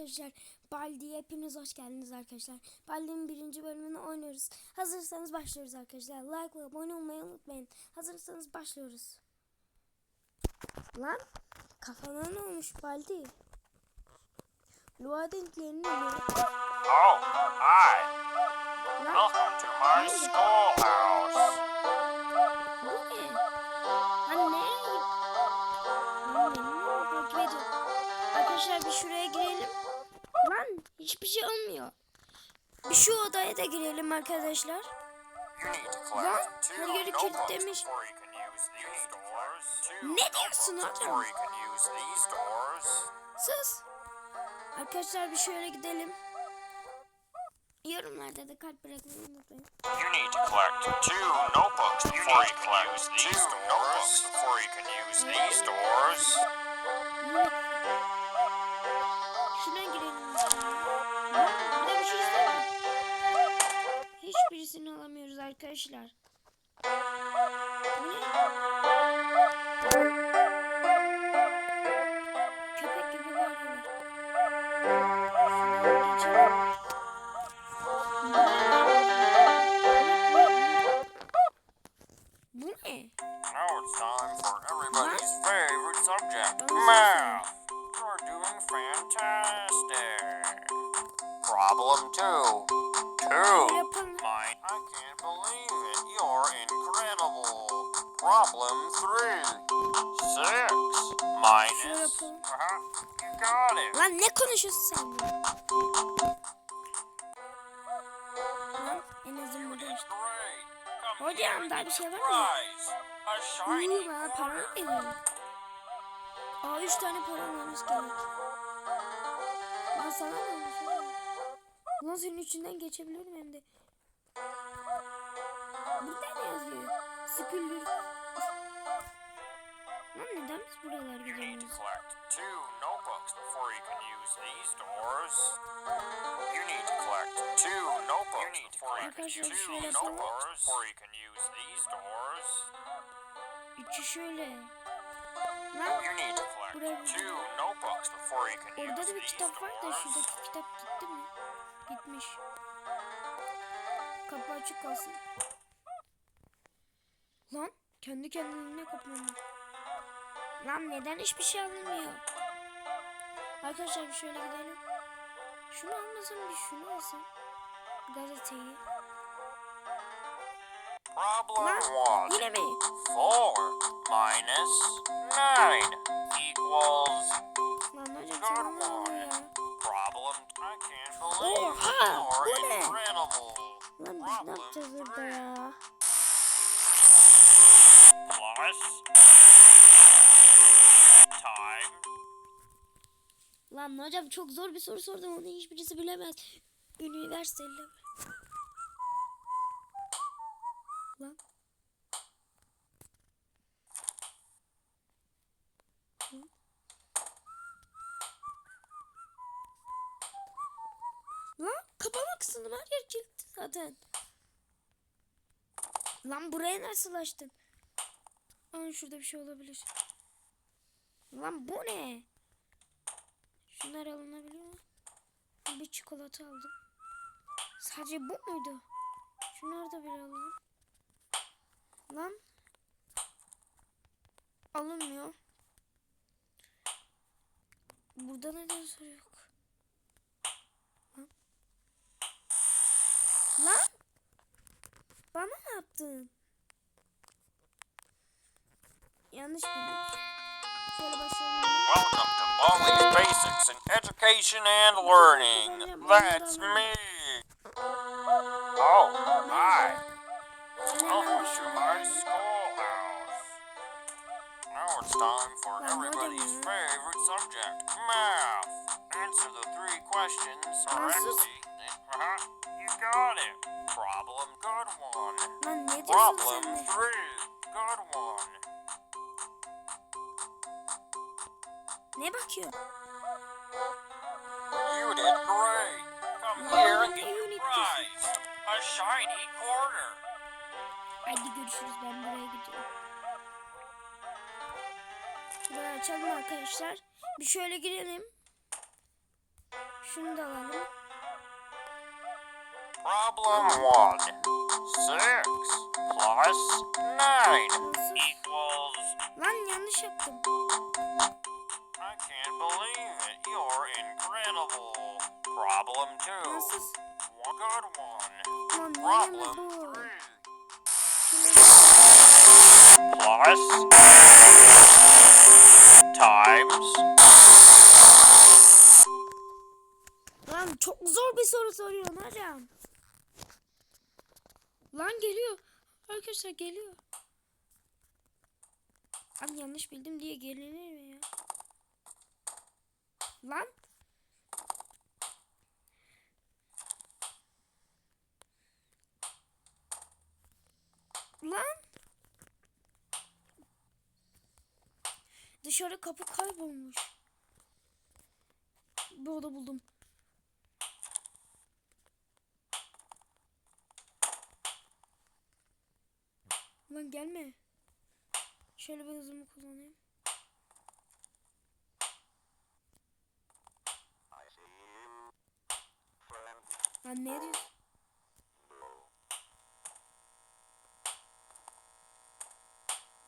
arkadaşlar. Baldi'ye hepiniz hoş geldiniz arkadaşlar. Baldi'nin birinci bölümünü oynuyoruz. Hazırsanız başlıyoruz arkadaşlar. Like ve abone olmayı unutmayın. Hazırsanız başlıyoruz. Lan kafana ne olmuş Baldi? Luadentlerini mi? Oh, hi. Welcome to my schoolhouse. Da girelim arkadaşlar. Lan her yeri kilitlemiş. Ne diyorsun oğlum? Sus. Arkadaşlar bir şöyle gidelim. Yorumlarda da kalp bırakmayı unutmayın. You need to collect two notebooks before you can use these doors. Before you can use these doors. Hiçbirisini alamıyoruz arkadaşlar. Köpek gibi bağırıyorlar. Şuradan geçelim. Problem two. Yapalım. Mine. I can't believe it. You're incredible. Problem three. Six. Minus. Uh-huh. You got it. Lan ne konuşuyorsun sen? Lan en azından burada işte. Hocam daha bir şey the var mı? prize. A shiny Uuu bana para veriyor? Aa üç tane para almamız gerek. Lan sana ne olmuş oğlum? Lan senin içinden geçebilirim hem de. Burada ne yazıyor? Spillür. Lan neden biz buralar collect two notebooks before you can use these doors. You need to collect two notebooks before you can Arkadaşlar use şöyle two yapalım. notebooks before you can use these doors. İçi şöyle. Lan You need to Buraya collect two notebooks before you can orada use da bir these kitap var da doors. şuradaki kitap gitti mi? Gitmiş. Kapı açık kalsın. Lan kendi kendine kapandı. Lan neden hiçbir şey alınmıyor? Arkadaşlar bir şöyle gidelim. Şunu almasam bir şunu alsam. Gazeteyi. Problem Lan one. yine mi? Four minus nine equals Lan hocam sana ne oluyor ya? Oha, bu ne? Lan biz ne yapacağız burada ya? Lan hocam çok zor bir soru sordum onu hiçbirisi bilemez. Üniversiteli. Lan. Zaten. Lan buraya nasıl açtın? Aa şurada bir şey olabilir. Lan bu ne? Şunlar alınabiliyor mu? Bir çikolata aldım. Sadece bu muydu? Şunları da bir alalım. Lan. Alınmıyor. Burada neden soru yaptın? Yanlış bildim. Şöyle başlayalım. Welcome to Molly's Basics in Education and Learning. That's me. Oh, hi. Welcome to my schoolhouse. It's time for everybody's favorite subject, math. Answer the three questions correctly. Uh-huh. You got it. Problem, good one. Lan ne diyorsun Problem three, good one. Ne bakıyor? You did great. Come here and get your prize. A shiny quarter. Hadi görüşürüz ben buraya gidiyorum. Şurayı açalım arkadaşlar. Bir şöyle girelim. Şunu da alalım. Problem one. Six plus nine Nasıl? equals. Lan yanlış yaptım. I can't believe it. You're incredible. Problem two. Nasıl? One good one. Problem bu? three. Şunu Plus. Times. Lan çok zor bir soru soruyorsun hocam. Lan geliyor. Arkadaşlar geliyor. Abi yanlış bildim diye gelinir mi ya? Lan. Dışarı kapı kaybolmuş. Bir oda buldum. Lan gelme. Şöyle bir hızımı kullanayım. Lan ne diyorsun?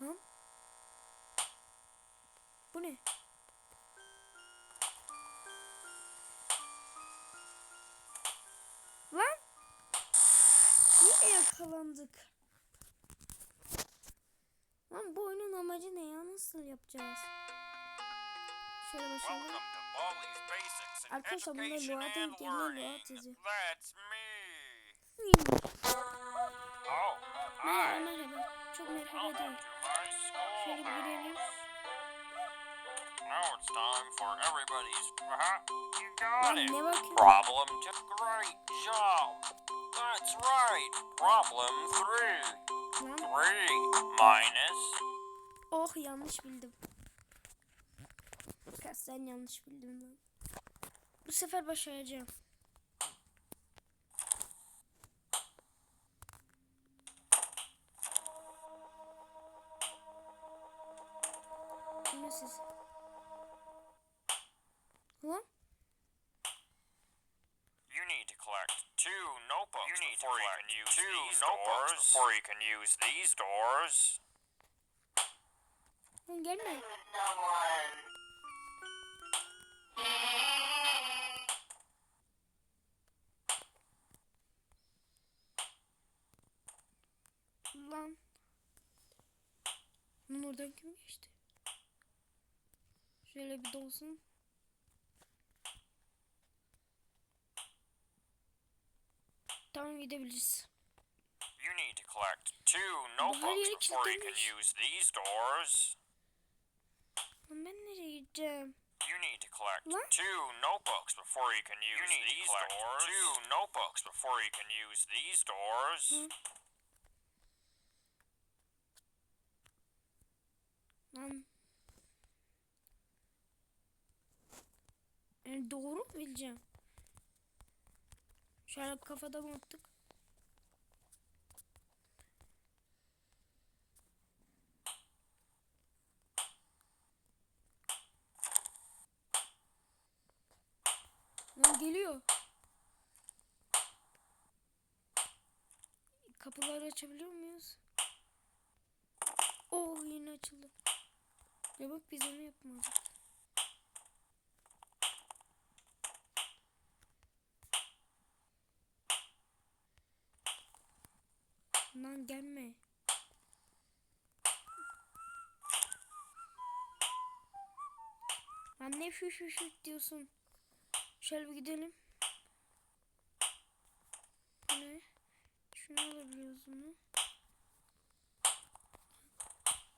Lan? Bu ne? Lan? Niye yakalandık? Lan bu oyunun amacı ne ya? Nasıl yapacağız? Şöyle başlayalım. Arkadaşlar Luat and değil, yerine Learning. Luat yazıyor. Me. Oh, Merhaba merhaba. Çok merhaba değil. Şöyle bir girelim. Now it's time for everybody's. Uh-huh. You got it. Problem two. Great job. That's right. Problem three. Three minus. oh yanlış bildim. Kaç sen yanlış bildim lan. Bu sefer başaracağım. Bu ne siz? Lan You need to collect two notebooks you need before you can use two these notebooks doors. before you can use these doors. gelme. Lan. Lan oradan kim geçti? Şöyle bir dolsun. Tamam gidebiliriz. You need to collect two notebooks before you can use these doors. Lan ben nereye gideceğim? You need to collect What? two notebooks before you can use these doors. Two notebooks before you can use these doors. Hı. Lan. Yani doğru mu bileceğim? Şöyle kafada mı attık? Lan geliyor. Kapıları açabiliyor muyuz? Oh yine açıldı. Ya bak biz onu yapmadık. Lan gelme. Lan ne şu şu şu diyorsun. Şöyle bir gidelim. Ne? Şunu alabiliyoruz mu?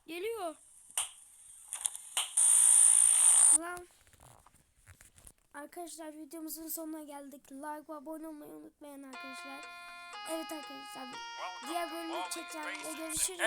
Geliyor. Lan. Arkadaşlar videomuzun sonuna geldik. Like ve abone olmayı unutmayın arkadaşlar. Evet arkadaşlar. Diğer bölümü Baldi's çekeceğim ve Basics in görüşürüz.